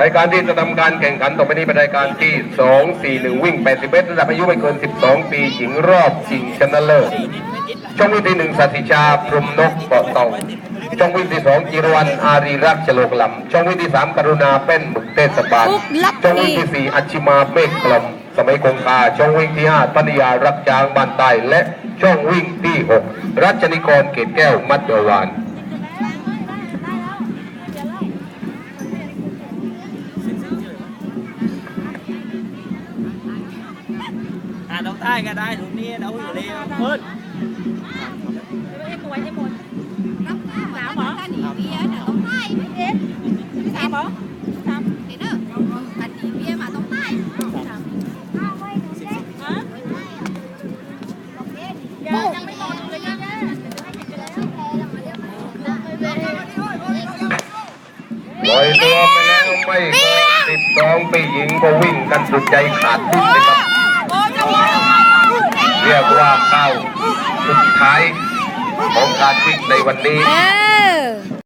รายการที่จะทำการแข่งขันต่อไปนี้เป็นรายการที่ 2 4 1 วิ่ง 80 เมตรระดับอายุไม่เกิน 12 ปีหญิงรอบชิงชนะเลิศช่องวิ่งที่หนึ่งสัติชา พรหมนกเกาะเต่าช่องวิ่งที่สองจิรวันอารีรักษ์ฉลกลำช่องวิ่งที่สามกรุณาเป็นบุกเทศบาลปุ๊บลับช่องวิ่งที่สี่อัชชิมาเมฆกลมสมัยคงคาช่องวิ่งที่ห้าปัญญารักจางบานใต้และช่องวิ่งที่หกรัชนิกรเกตแก้วมัดเดวาน อ่าน้องใต้ก็ได้ตรงนี้เราอยู่เร็วเพิ่นไอ้ตัวไอ้บนน้ำตาหมาหมอกันอีเบียน่ะต้องใต้ไม่เห็อสามหมอสามเห็นเด้อกันอีเบียมหาต้องใต้ยังไม่โตเลยนะปล่อยตัวไปแล้วไม่สิบสองปีหญิงก็วิ่งกันสุดใจขาดดิ้นเลยครับ เรียกว่าเป้าสุดท้ายของการวิ่งในวันนี้